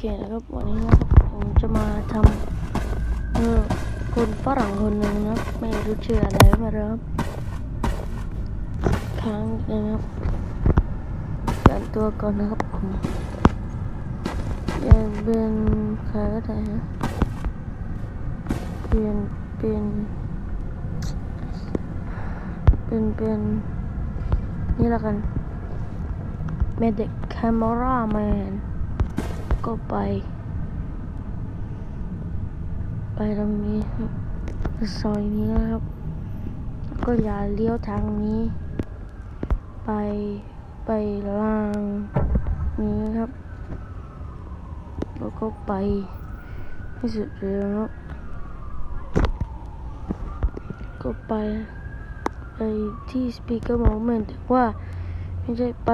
เคนะครับวันนี้นะครับผมจะมาทำเออคนฝรั่งคนหนึ่งนะครับไม่รู้ชื่ออะไรมาครับครั้งนะครับเปลี่ยนตัวก่อนนะครับผมเปลี่ยนเป็นใครก็ได้ฮะเปลี่ยนเป็นเป็นเป็นนี่ละกัน Medic Camera Man ก็ ก็ไป ไปตรงนี้ซอยนี้นะครับ ก็อย่าเลี้ยวทางนี้ ไปไปล่างนี้ครับแล้วก็ไปให้สุดเลยครับก็ไปไปที่ Speaker Moment แต่ว่าไม่ใช่ไป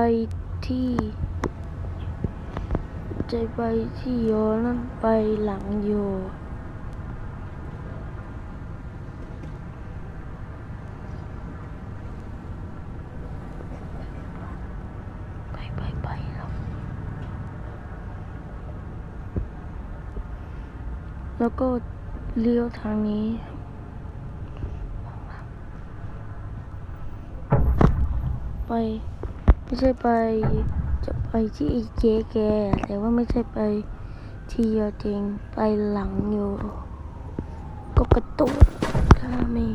ที่ จะไปที่โยนั่นไปหลังโย ไปไปไปแล้วแล้วก็เลี้ยวทางนี้ไปไม่ใช่ไป จะไปที่เจ๊แก แต่ว่าไม่ใช่ไปที่ยอจริงไปหลังอยู่ ก็กระตุกถ้าไม่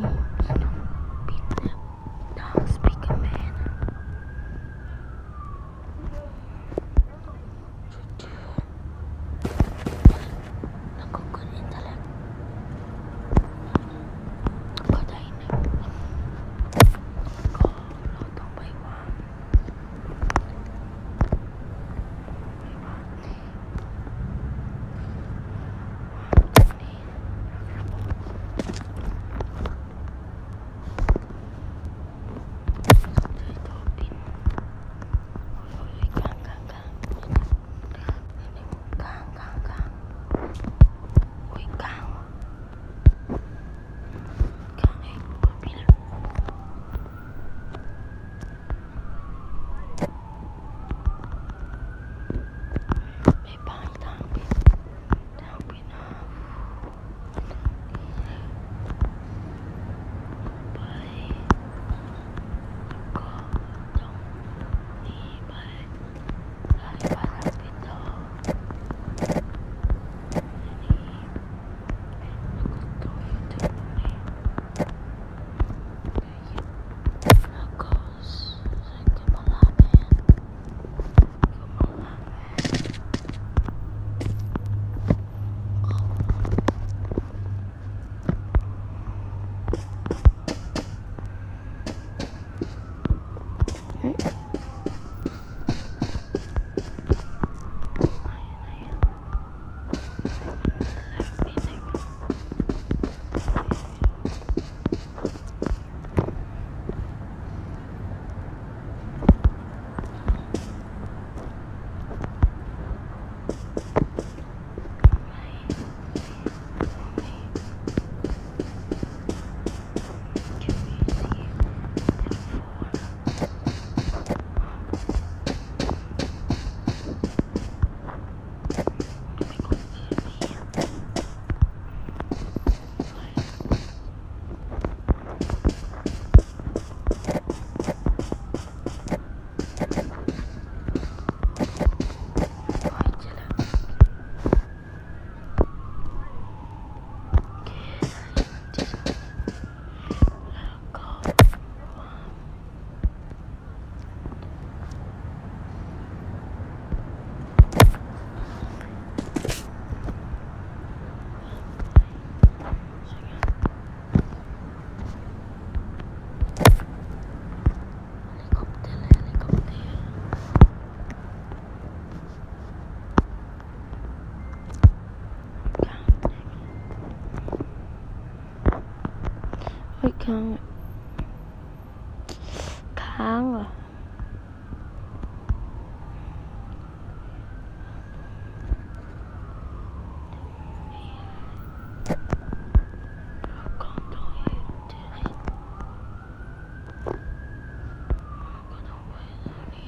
เฮ้ยค้างอะค้างเหรอของตัวเองเจอให้ก็ต้องไปตรงนี้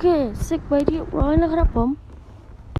เคเซ็กไปเรียบร้อยแล้วครับผม